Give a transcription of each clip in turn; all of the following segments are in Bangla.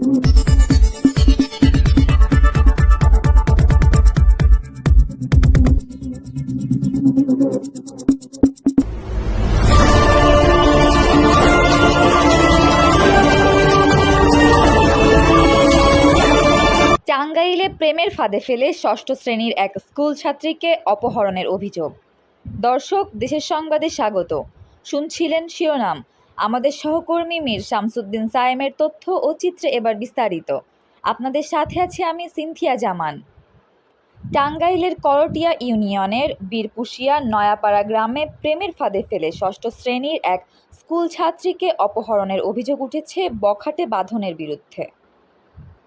টাঙ্গাইলে প্রেমের ফাঁদে ফেলে ষষ্ঠ শ্রেণির এক স্কুল ছাত্রীকে অপহরণের অভিযোগ। দর্শক, দেশের সংবাদে স্বাগত। শুনছিলেন শিরোনাম। আমাদের সহকর্মী মীর শামসুদ্দিন সায়েমের তথ্য ও চিত্রে এবার বিস্তারিত। আপনাদের সাথে আছি আমি সিনথিয়া জামান। টাঙ্গাইলের করটিয়া ইউনিয়নের বীরপুশিয়া নয়াপাড়া গ্রামে প্রেমের ফাঁদে ফেলে ষষ্ঠ শ্রেণির এক স্কুল ছাত্রীকে অপহরণের অভিযোগ উঠেছে বখাটে বাঁধনের বিরুদ্ধে।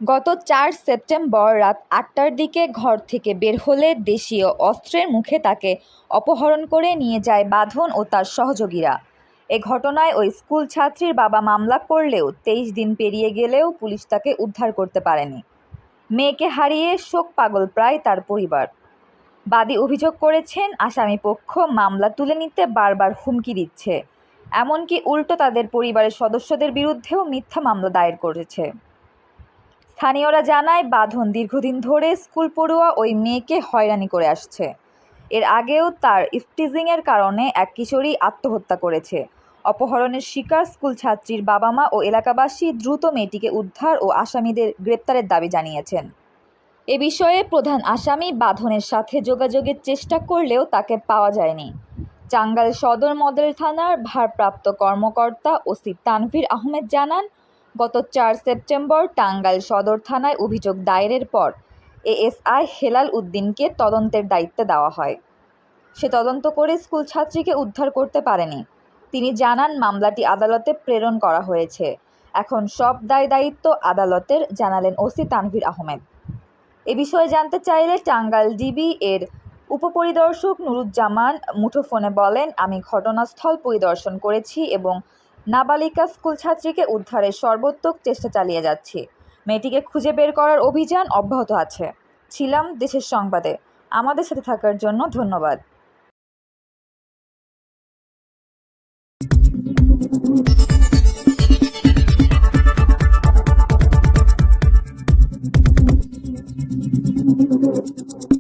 গত চার সেপ্টেম্বর রাত আটটার দিকে ঘর থেকে বের হলে দেশীয় অস্ত্রের মুখে তাকে অপহরণ করে নিয়ে যায় বাঁধন ও তার সহযোগীরা। এ ঘটনায় ওই স্কুল ছাত্রীর বাবা মামলা করলেও তেইশ দিন পেরিয়ে গেলেও পুলিশ তাকে উদ্ধার করতে পারেনি। মেয়েকে হারিয়ে শোক পাগল প্রায় তার পরিবার। বাদী অভিযোগ করেছেন, আসামি পক্ষ মামলা তুলে নিতে বারবার হুমকি দিচ্ছে। এমনকি উল্টো তাদের পরিবারের সদস্যদের বিরুদ্ধেও মিথ্যা মামলা দায়ের করেছে। স্থানীয়রা জানায়, বাঁধন দীর্ঘদিন ধরে স্কুল পড়ুয়া ওই মেয়েকে হয়রানি করে আসছে। এর আগেও তার ইফটিজিংয়ের কারণে এক কিশোরী আত্মহত্যা করেছে। অপহরণের শিকার স্কুল ছাত্রীর বাবা মা ও এলাকাবাসী দ্রুত মেয়েটিকে উদ্ধার ও আসামিদের গ্রেপ্তারের দাবি জানিয়েছেন। এ বিষয়ে প্রধান আসামি বাঁধনের সাথে যোগাযোগের চেষ্টা করলেও তাকে পাওয়া যায়নি। চাঙ্গাল সদর মডেল থানার ভারপ্রাপ্ত কর্মকর্তা ওসি তানভীর আহমেদ জানান, গত চার সেপ্টেম্বর টাঙ্গাইল সদর থানায় অভিযোগ দায়েরের পর এএসআই হেলাল উদ্দিনকে তদন্তের দায়িত্ব দেওয়া হয়। সে তদন্ত করে স্কুল ছাত্রীকে উদ্ধার করতে পারেনি। তিনি জানান, মামলাটি আদালতে প্রেরণ করা হয়েছে। এখন সব দায় দায়িত্ব আদালতের, জানালেন ওসি তানভীর আহমেদ। এ বিষয়ে জানতে চাইলে টাঙ্গাইল ডিবি এর উপপরিদর্শক নুরুজ্জামান মুঠোফোনে বলেন, আমি ঘটনাস্থল পরিদর্শন করেছি এবং নাবালিকা স্কুল ছাত্রীকে উদ্ধারের সর্বোত্তক চেষ্টা চালিয়ে যাচ্ছি। মেয়েটিকে খুঁজে বের করার অভিযান অব্যাহত আছে। ছিলাম দেশের সংবাদে। আমাদের সাথে থাকার জন্য ধন্যবাদ। Thank you.